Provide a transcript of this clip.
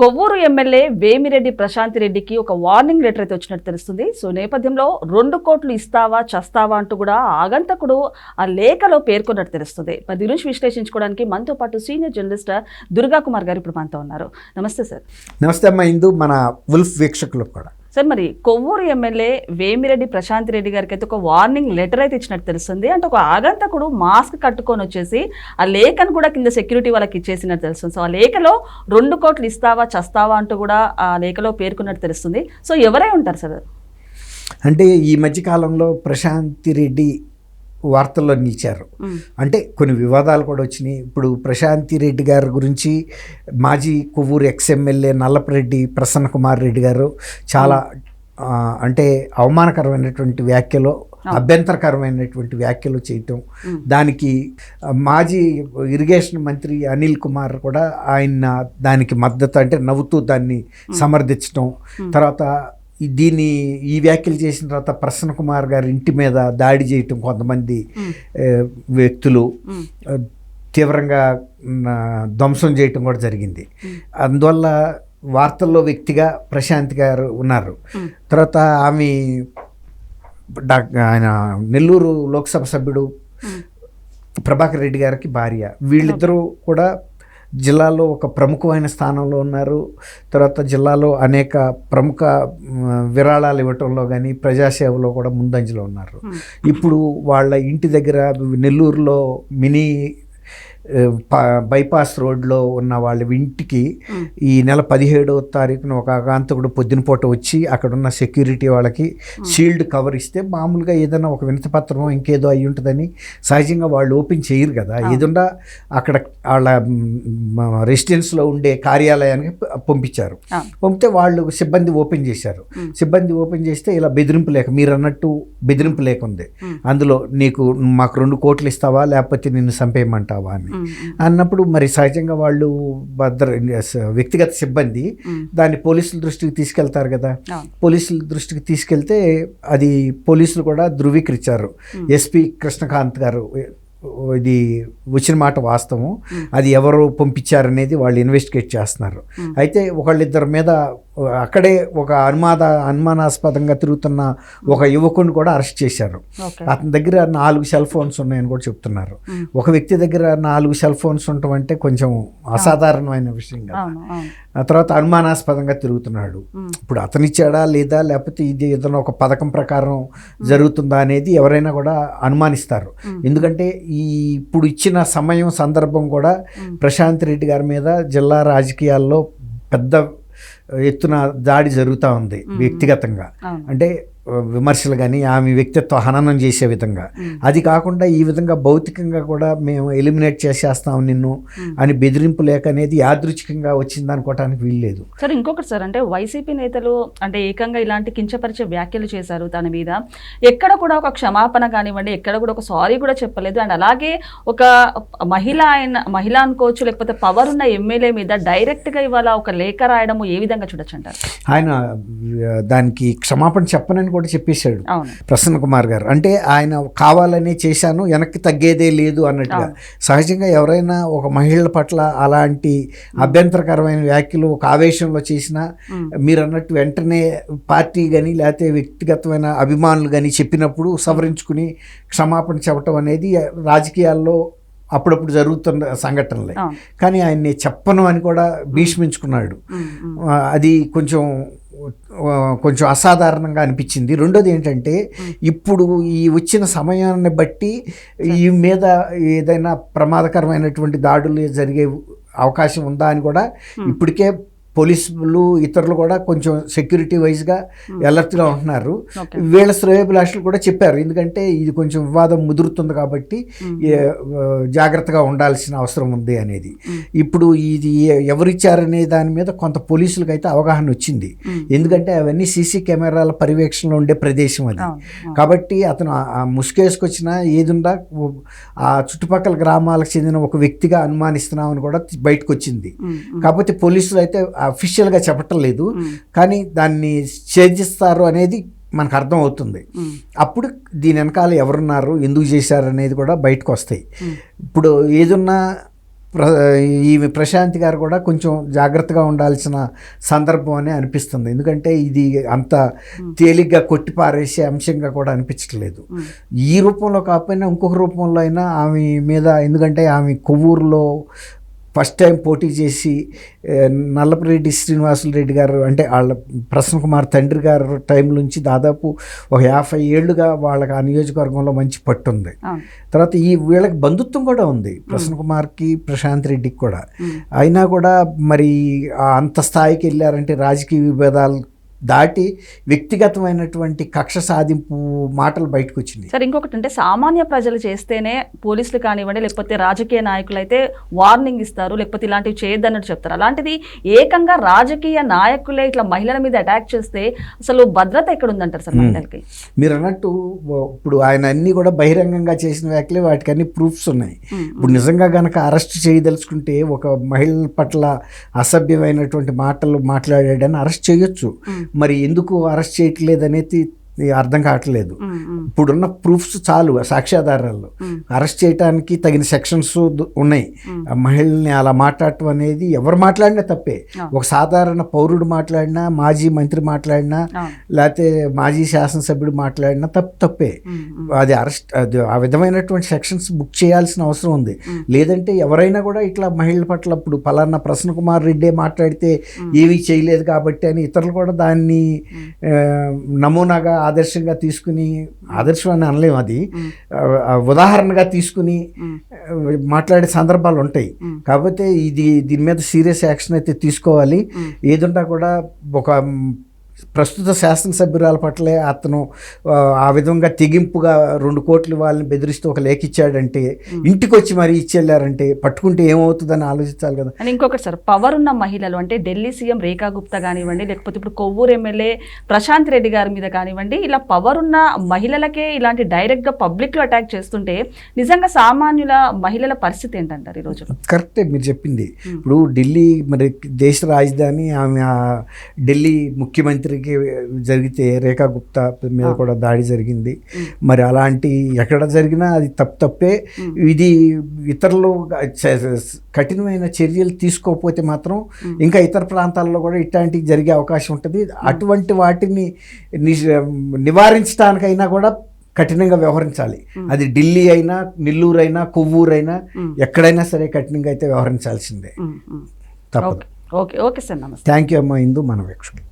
Kovvur MLA Vemireddy Prashanti రెడ్డికి ఒక warning letter అయితే వచ్చినట్టు తెలుస్తుంది. సో నేపథ్యంలో రెండు కోట్లు ఇస్తావా చస్తావా అంటూ కూడా ఆగంతకుడు ఆ లేఖలో పేర్కొన్నట్టు తెలుస్తుంది. మరి దీని నుంచి విశ్లేషించుకోవడానికి మనతో పాటు సీనియర్ జర్నలిస్ట్ దుర్గా కుమార్ గారు ఇప్పుడు మనతో ఉన్నారు. నమస్తే సార్. నమస్తే అమ్మ ఇందు మన ఉల్ఫ్ వీక్షకులకు కూడా. సార్ మరి కొవ్వూరు ఎమ్మెల్యే వేమిరెడ్డి ప్రశాంత్ రెడ్డి గారికి అయితే ఒక వార్నింగ్ లెటర్ అయితే ఇచ్చినట్టు తెలుస్తుంది. అంటే ఒక ఆగంతకుడు మాస్క్ కట్టుకొని వచ్చేసి ఆ లేఖను కూడా కింద సెక్యూరిటీ వాళ్ళకి ఇచ్చేసినట్టు తెలుస్తుంది. సో ఆ లేఖలో రెండు కోట్లు ఇస్తావా చస్తావా అంటూ కూడా ఆ లేఖలో పేర్కొన్నట్టు తెలుస్తుంది. సో ఎవరై ఉంటారు సార్? అంటే ఈ మధ్యకాలంలో ప్రశాంతి రెడ్డి వార్తల్లో నిలిచారు. అంటే కొన్ని వివాదాలు కూడా వచ్చినాయి. ఇప్పుడు ప్రశాంతి రెడ్డి గారి గురించి మాజీ కొవ్వూరు ఎక్స్ ఎమ్మెల్యే నల్లపరెడ్డి ప్రసన్న కుమార్ రెడ్డి గారు చాలా అంటే అవమానకరమైనటువంటి వ్యాఖ్యలు అభ్యంతరకరమైనటువంటి వ్యాఖ్యలు చేయటం. దానికి మాజీ ఇరిగేషన్ మంత్రి అనిల్ కుమార్ కూడా ఆయన దానికి మద్దతు అంటే నవ్వుతూ దాన్ని సమర్థించడం తర్వాత దీన్ని ఈ వ్యాఖ్యలు చేసిన తర్వాత ప్రసన్న కుమార్ గారి ఇంటి మీద దాడి చేయటం కొంతమంది వ్యక్తులు తీవ్రంగా ధ్వంసం చేయటం కూడా జరిగింది. అందువల్ల వార్తల్లో వ్యక్తిగా ప్రశాంత్ గారు ఉన్నారు. తర్వాత ఆమె ఆయన నెల్లూరు లోక్సభ సభ్యుడు. ప్రభాకర్ రెడ్డి గారికి భార్య. వీళ్ళిద్దరూ కూడా జిల్లాలో ఒక ప్రముఖమైన స్థానంలో ఉన్నారు తర్వాత జిల్లాలో అనేక ప్రముఖ విరాళాలు ఇవ్వటంలో కానీ ప్రజాసేవలో కూడా ముందంజలో ఉన్నారు. ఇప్పుడు వాళ్ళ ఇంటి దగ్గర నెల్లూరులో మినీ బైపాస్ రోడ్లో ఉన్న వాళ్ళ ఇంటికి. ఈ నెల పదిహేడవ తారీఖున ఒక ఆగాంతకుడు పొద్దునపూట వచ్చి అక్కడ ఉన్న సెక్యూరిటీ వాళ్ళకి షీల్డ్ కవర్ ఇస్తే మామూలుగా ఏదైనా ఒక వినతి పత్రమో ఇంకేదో అయి ఉంటుందని సహజంగా వాళ్ళు ఓపెన్ చేయరు కదా ఏదున్నా అక్కడ వాళ్ళ రెసిడెన్స్లో ఉండే కార్యాలయానికి పంపించారు. పంపితే వాళ్ళు సిబ్బంది ఓపెన్ చేశారు. సిబ్బంది ఓపెన్ చేస్తే ఇలా బెదిరింపు లేక మీరు అన్నట్టు బెదిరింపు లేక ఉంది మ్మ్. అందులో నీకు మాకు రెండు కోట్లు ఇస్తావా లేకపోతే నిన్ను చంపేయమంటావా అని. అన్నప్పుడు మరి సహజంగా వాళ్ళు భద్ర వ్యక్తిగత సిబ్బంది. దాన్ని పోలీసుల దృష్టికి తీసుకెళ్తారు కదా. పోలీసుల దృష్టికి తీసుకెళ్తే అది పోలీసులు కూడా ధృవీకరించారు ఎస్పీ కృష్ణకాంత్ గారు ఇది వచ్చిన మాట వాస్తవం. అది ఎవరు పంపించారనేది వాళ్ళు ఇన్వెస్టిగేట్ చేస్తున్నారు. అయితే ఒకళ్ళిద్దరి మీద అక్కడే ఒక అనుమాద అనుమానాస్పదంగా తిరుగుతున్న ఒక యువకుడిని కూడా అరెస్ట్ చేశారు. అతని దగ్గర నాలుగు సెల్ ఫోన్స్ ఉన్నాయని కూడా చెప్తున్నారు. ఒక వ్యక్తి దగ్గర నాలుగు సెల్ ఫోన్స్ ఉండటం అంటే కొంచెం అసాధారణమైన విషయం కదా. ఆ తర్వాత అనుమానాస్పదంగా తిరుగుతున్నాడు. ఇప్పుడు అతనిచ్చాడా లేదా లేకపోతే ఇది ఏదైనా ఒక పథకం ప్రకారం జరుగుతుందా అనేది ఎవరైనా కూడా అనుమానిస్తారు. ఎందుకంటే ఈ ఇప్పుడు ఇచ్చిన సమయం సందర్భం కూడా. ప్రశాంత్ రెడ్డి గారి మీద జిల్లా రాజకీయాల్లో పెద్ద ఎత్తున దాడి జరుగుతూ ఉంది వ్యక్తిగతంగా. అంటే విమర్శలు కానీ ఆమె వ్యక్తిత్వ హననం చేసే విధంగా. అది కాకుండా ఈ విధంగా భౌతికంగా కూడా మేము ఎలిమినేట్ చేసేస్తాం నిన్ను. అని బెదిరింపు లేక అనేది యాదృచ్ఛికంగా వచ్చింది అనుకోవటానికి వీల్లేదు సార్ ఇంకొకటి సార్ అంటే వైసీపీ నేతలు అంటే ఏకంగా ఇలాంటి కించపరిచే వ్యాఖ్యలు చేశారు తన మీద. ఎక్కడ కూడా ఒక క్షమాపణ కానివ్వండి ఎక్కడ కూడా ఒక సారీ కూడా చెప్పలేదు. అండ్ అలాగే ఒక మహిళ ఆయన మహిళ అనుకోవచ్చు లేకపోతే పవర్ ఉన్న ఎమ్మెల్యే మీద డైరెక్ట్గా ఇవాళ ఒక లేఖ రాయడము ఏ విధంగా చూడొచ్చు అంటారు? ఆయన దానికి క్షమాపణ చెప్పనని కూడా చెప్పేశాడు. ప్రసన్న కుమార్ గారు. అంటే ఆయన కావాలనే చేశాను వెనక్కి తగ్గేదే లేదు అన్నట్టుగా. సహజంగా ఎవరైనా ఒక మహిళల పట్ల అలాంటి అభ్యంతరకరమైన వ్యాఖ్యలు ఒక ఆవేశంలో చేసినా. మీరు అన్నట్టు వెంటనే పార్టీ కానీ లేకపోతే వ్యక్తిగతమైన అభిమానులు కానీ చెప్పినప్పుడు సవరించుకుని క్షమాపణ చెప్పటం అనేది రాజకీయాల్లో అప్పుడప్పుడు జరుగుతున్న సంఘటనలే. కానీ ఆయన్ని చెప్పను అని కూడా భీష్మించుకున్నాడు. అది కొంచెం కొంచెం అసాధారణంగా అనిపించింది. రెండోది ఏంటంటే ఇప్పుడు ఈ వచ్చిన సమయాన్ని బట్టి ఈ మీద ఏదైనా ప్రమాదకరమైనటువంటి దాడులు జరిగే అవకాశం ఉందా అని కూడా ఇప్పటికే పోలీసులు ఇతరులు కూడా కొంచెం సెక్యూరిటీ వైజ్గా అలర్ట్గా ఉంటున్నారు. వీళ్ళ శ్రేయభిలాషులు కూడా చెప్పారు. ఎందుకంటే ఇది కొంచెం వివాదం ముదురుతుంది కాబట్టి ఆ, జాగ్రత్తగా ఉండాల్సిన అవసరం ఉంది అనేది. మ్మ్. ఇప్పుడు ఇది ఎవరిచ్చారనే దాని మీద కొంత పోలీసులకు అయితే అవగాహన వచ్చింది. మ్మ్. ఎందుకంటే అవన్నీ సీసీ కెమెరాల పర్యవేక్షణలో ఉండే ప్రదేశం అది. కాబట్టి అతను ఆ- ఆ ముసుగేసుకొచ్చినా ఏదుండా ఆ చుట్టుపక్కల గ్రామాలకు చెందిన ఒక వ్యక్తిగా అనుమానిస్తున్నామని కూడా బయటకు వచ్చింది. కాకపోతే పోలీసులు అయితే అఫీషియల్గా చెప్పటం లేదు. కానీ దాన్ని ఛేదిస్తారు అనేది మనకు అర్థం అవుతుంది. అప్పుడు దీని వెనకాల ఎవరున్నారు ఎందుకు చేశారు అనేది కూడా బయటకు వస్తాయి. ఇప్పుడు ఏదున్నా ఈమె ప్రశాంతి గారు కూడా కొంచెం జాగ్రత్తగా ఉండాల్సిన సందర్భం అని అనిపిస్తుంది. ఎందుకంటే ఇది అంత తేలిగ్గా కొట్టిపారేసే అంశంగా కూడా అనిపించట్లేదు. ఈ రూపంలో కాకపోయినా ఇంకొక రూపంలో అయినా ఆమె మీద ఎందుకంటే ఆమె కొవ్వూరులో ఫస్ట్ టైం పోటీ చేసి నల్లపరెడ్డి శ్రీనివాసులు రెడ్డి గారు అంటే వాళ్ళ ప్రసన్న కుమార్ తండ్రి గారు టైం నుంచి దాదాపు ఒక యాభై ఏళ్ళుగా వాళ్ళకి ఆ నియోజకవర్గంలో మంచి పట్టు ఉంది తర్వాత ఈ వీళ్ళకి బంధుత్వం కూడా ఉంది. ప్రసన్న కుమార్కి ప్రశాంత్ రెడ్డికి కూడా. అయినా కూడా మరి అంత స్థాయికి వెళ్ళారంటే రాజకీయ విభేదాలు దాటి వ్యక్తిగతమైనటువంటి కక్ష సాధింపు మాటలు బయటకు వచ్చినాయి సరే ఇంకొకటి అంటే సామాన్య ప్రజలు చేస్తేనే పోలీసులు కానివ్వండి లేకపోతే రాజకీయ నాయకులు అయితే వార్నింగ్ ఇస్తారు లేకపోతే ఇలాంటివి చేయొద్దన్నట్టు చెప్తారు. అలాంటిది ఏకంగా రాజకీయ నాయకులే ఇట్లా మహిళల మీద అటాక్ చేస్తే అసలు భద్రత ఎక్కడ ఉందంటారు సార్ మహిళలకి? మీరు అన్నట్టు ఇప్పుడు ఆయన అన్ని కూడా బహిరంగంగా చేసిన వ్యాఖ్యలే వాటికి అన్ని ప్రూఫ్స్ ఉన్నాయి. ఇప్పుడు నిజంగా గనక అరెస్ట్ చేయదలుచుకుంటే ఒక మహిళల పట్ల అసభ్యమైనటువంటి మాటలు మాట్లాడాడని అరెస్ట్ చేయొచ్చు. మరి ఎందుకు అరెస్ట్ చేయట్లేదు అనేది అర్థం కావట్లేదు ఇప్పుడున్న ప్రూఫ్స్ చాలు సాక్ష్యాధారాలు అరెస్ట్ చేయడానికి తగిన సెక్షన్స్ ఉన్నాయి మహిళల్ని అలా మాట్లాడటం అనేది ఎవరు మాట్లాడినా తప్పే. ఒక సాధారణ పౌరుడు మాట్లాడినా మాజీ మంత్రి మాట్లాడినా. లేకపోతే మాజీ శాసనసభ్యుడు మాట్లాడినా తప్పు తప్పే అది అరెస్ట్ అది ఆ విధమైనటువంటి సెక్షన్స్ బుక్ చేయాల్సిన అవసరం ఉంది. లేదంటే ఎవరైనా కూడా ఇట్లా మహిళల పట్ల ఇప్పుడు పలానా ప్రసన్న కుమార్ రెడ్డి మాట్లాడితే. ఏమీ చేయలేదు కాబట్టి అని ఇతరులు కూడా దాన్ని. ఆ, నమూనాగా ఆదర్శంగా తీసుకుని ఆదర్శం అని అనలేము అది. ఉదాహరణగా తీసుకుని మాట్లాడే సందర్భాలు ఉంటాయి. కాకపోతే ఇది దీని మీద సీరియస్ యాక్షన్ అయితే తీసుకోవాలి. ఏదుంటా కూడా ఒక ప్రస్తుత శాసనసభ్యురాల పట్లే అతను ఆ, విధంగా తెగింపుగా రెండు కోట్లు వాళ్ళని బెదిరిస్తూ ఒక లేఖ ఇచ్చాడంటే ఇంటికి వచ్చి మరీ ఇచ్చెళ్ళారంటే పట్టుకుంటే ఏమవుతుందని ఆలోచించాలి కదా. అండ్ ఇంకొకటి సార్ పవర్ ఉన్న మహిళలు అంటే ఢిల్లీ సీఎం రేఖా గుప్తా కానివ్వండి లేకపోతే ఇప్పుడు కొవ్వూరు ఎమ్మెల్యే ప్రశాంత్ రెడ్డి గారి మీద కానివ్వండి ఇలా పవర్ ఉన్న మహిళలకే ఇలాంటి డైరెక్ట్గా పబ్లిక్లో అటాక్ చేస్తుంటే నిజంగా సామాన్యుల మహిళల పరిస్థితి ఏంటంటారు ఈ కరెక్టే మీరు చెప్పింది. ఇప్పుడు ఢిల్లీ మరి దేశ రాజధాని ఆమె ఢిల్లీ ముఖ్యమంత్రికి జరిగితే రేఖా గుప్తా మీద కూడా దాడి జరిగింది. మరి అలాంటి ఎక్కడ జరిగినా అది తప్పు తప్పే. ఇది ఇతరులు కఠినమైన చర్యలు తీసుకోకపోతే మాత్రం ఇంకా ఇతర ప్రాంతాల్లో కూడా ఇట్లాంటివి జరిగే అవకాశం ఉంటుంది. అటువంటి వాటిని నివారించడానికైనా కూడా కఠినంగా వ్యవహరించాలి. అది ఢిల్లీ అయినా నెల్లూరు అయినా కొవ్వూరు అయినా. ఎక్కడైనా సరే కఠినంగా అయితే వ్యవహరించాల్సిందే. తప్పదు. Okay okay. ఓకే సార్ నమస్తే. థ్యాంక్ యూ అమ్మా ఇందు మన వీక్షకులు.